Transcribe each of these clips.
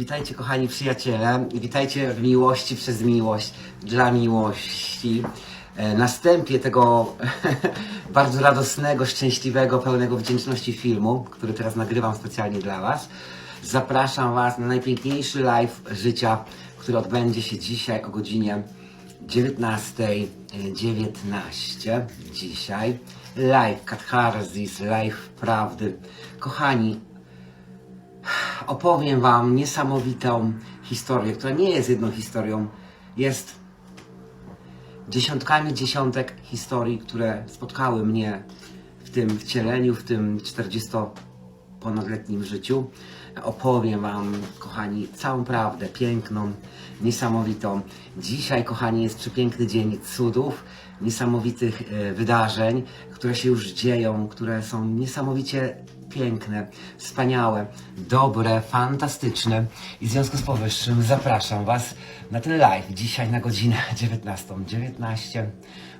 Witajcie kochani przyjaciele, witajcie w miłości przez miłość, dla miłości. E, Na wstępie tego bardzo radosnego, szczęśliwego, pełnego wdzięczności filmu, który teraz nagrywam specjalnie dla Was, zapraszam Was na najpiękniejszy live życia, który odbędzie się dzisiaj o godzinie 19.19. Dzisiaj live Katharsis, live prawdy. Kochani, opowiem Wam niesamowitą historię, która nie jest jedną historią, jest dziesiątkami dziesiątek historii, które spotkały mnie w tym wcieleniu, w tym 40-ponadletnim życiu. Opowiem Wam, kochani, całą prawdę, piękną, niesamowitą. Dzisiaj, kochani, jest przepiękny dzień cudów, niesamowitych e, wydarzeń, które się już dzieją, które są niesamowicie piękne, wspaniałe, dobre, fantastyczne. I w związku z powyższym zapraszam Was na ten live dzisiaj na godzinę 19.19. 19.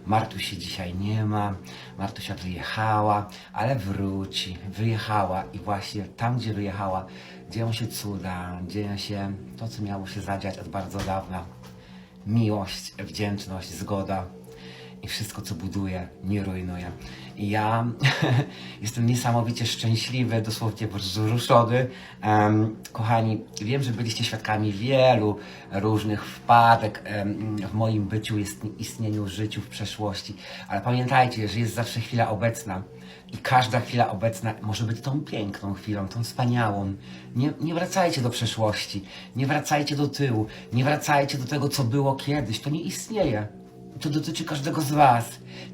Martusi dzisiaj nie ma, Martusia wyjechała, ale wróci, wyjechała i właśnie tam, gdzie wyjechała, dzieją się cuda, dzieje się to, co miało się zadziać od bardzo dawna. Miłość, wdzięczność, zgoda, i wszystko, co buduje, nie rujnuje. I ja jestem niesamowicie szczęśliwy, dosłownie wzruszony. Em, kochani, wiem, że byliście świadkami wielu różnych wpadek em, w moim byciu, jest, istnieniu, życiu w przeszłości, ale pamiętajcie, że jest zawsze chwila obecna. I każda chwila obecna może być tą piękną chwilą, tą wspaniałą. Nie, nie wracajcie do przeszłości, nie wracajcie do tyłu, nie wracajcie do tego, co było kiedyś. To nie istnieje. To dotyczy każdego z Was.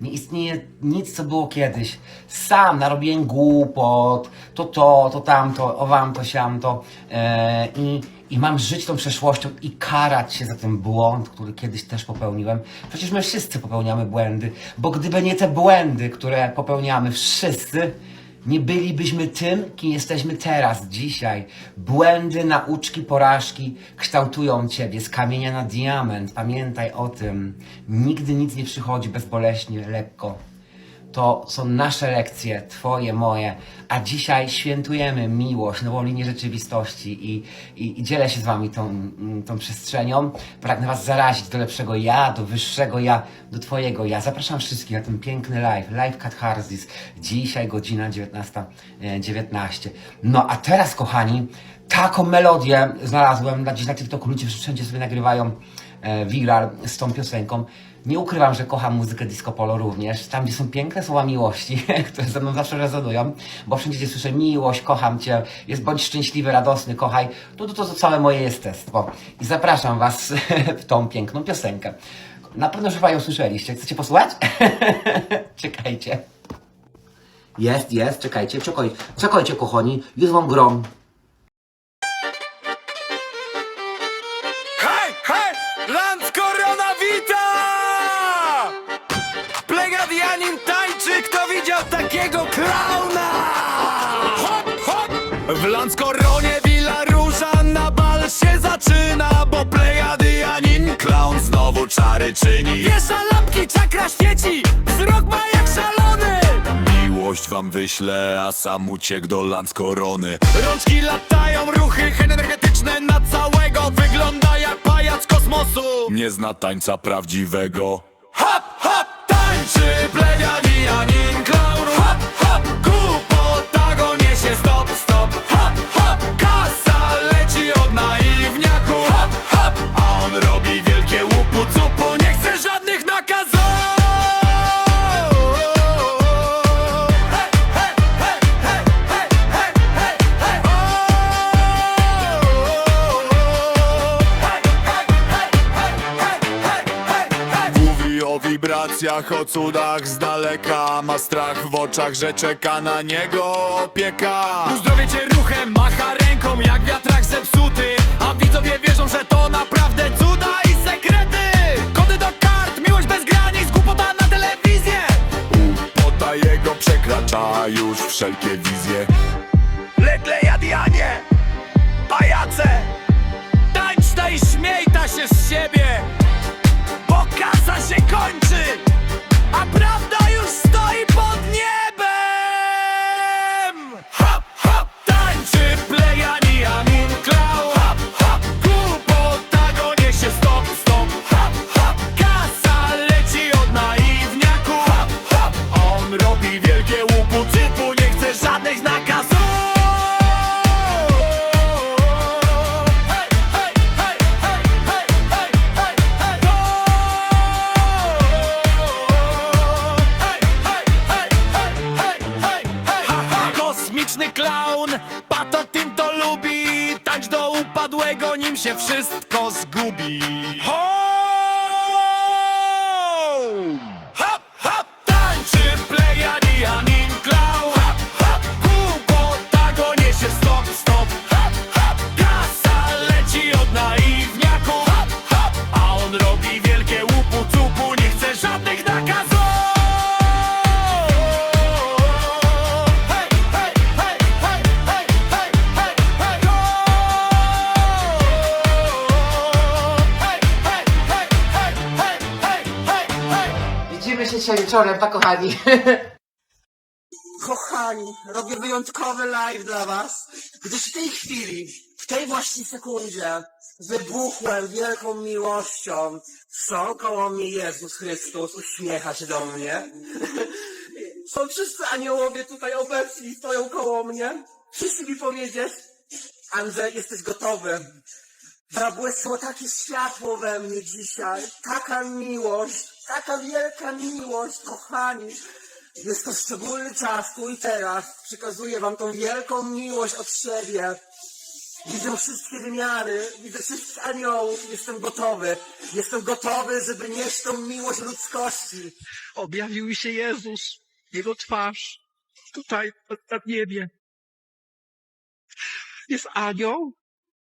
Nie istnieje nic, co było kiedyś. Sam narobiłem głupot, to to, to tamto, o wam to, siamto. E, i, I mam żyć tą przeszłością i karać się za ten błąd, który kiedyś też popełniłem. Przecież my wszyscy popełniamy błędy, bo gdyby nie te błędy, które popełniamy wszyscy, nie bylibyśmy tym, kim jesteśmy teraz, dzisiaj. Błędy, nauczki, porażki kształtują ciebie z kamienia na diament. Pamiętaj o tym. Nigdy nic nie przychodzi bezboleśnie, lekko. To są nasze lekcje, twoje, moje. A dzisiaj świętujemy miłość, nową linię rzeczywistości i, i, i dzielę się z wami tą, mm, tą przestrzenią. Pragnę was zarazić do lepszego ja, do wyższego ja, do twojego ja. Zapraszam wszystkich na ten piękny live, live Katharsis. Dzisiaj godzina 19.19. 19. No a teraz, kochani, taką melodię znalazłem na, gdzieś na TikToku. Ludzie wszędzie sobie nagrywają e, viral z tą piosenką. Nie ukrywam, że kocham muzykę disco polo również. Tam, gdzie są piękne słowa miłości, które ze mną zawsze rezonują, bo wszędzie, gdzie słyszę miłość, kocham cię, jest bądź szczęśliwy, radosny, kochaj, to to, to, to całe moje jestestwo. I zapraszam was w tą piękną piosenkę. Na pewno chyba ją słyszeliście. Chcecie posłuchać? Czekajcie. Jest, jest, czekajcie, czekaj, czekajcie, kochani, już wam grom. Widział takiego klauna? Hop, hop! W Lance Coronie Villa Róża na bal się zaczyna, bo Plegadianin clown znowu czary czyni. Wiesza lampki, czakra świeci, wzrok ma jak szalony. Miłość wam wyślę, a sam uciekł do Lance Korony. Rączki latają, ruchy energetyczne na całego Wygląda jak pajac kosmosu Nie zna tańca prawdziwego Hop, hop, tańczy plemianin wibracjach, o cudach z daleka. Ma strach w oczach, że czeka na niego opieka. Uzdrowie cię ruchem, macha ręką jak wiatrak zepsuty. A widzowie wierzą, że to naprawdę cuda i sekrety. Kody do kart, miłość bez granic, głupota na telewizję. Głupota jego przekracza już wszelkie wizje się wszystko zgubi dzisiaj wieczorem, pa kochani. Kochani, robię wyjątkowy live dla was, gdyż w tej chwili, w tej właśnie sekundzie wybuchłem wielką miłością. Są koło mnie Jezus Chrystus, uśmiecha się do mnie. Są wszyscy aniołowie tutaj obecni, stoją koło mnie. Wszyscy mi powiedzieć, Andrzej, jesteś gotowy. Zabłysło takie światło we mnie dzisiaj, taka miłość, taka wielka miłość, kochani. Jest to szczególny czas, tu i teraz. Przekazuję wam tą wielką miłość od siebie. Widzę wszystkie wymiary, widzę wszystkich aniołów, jestem gotowy. Jestem gotowy, żeby nieść tą miłość ludzkości. objawił się Jezus, Jego twarz, tutaj na niebie. Jest anioł,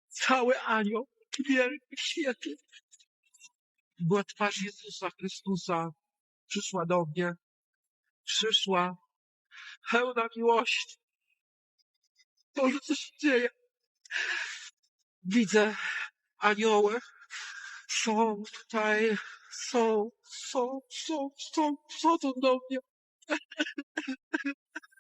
cały anioł, wielki, świetny. Była twarz Jezusa Chrystusa, przyszła do mnie, przyszła pełna miłości. Boże, co się dzieje? Widzę anioły, są tutaj, są, są, są, są, tu do mnie.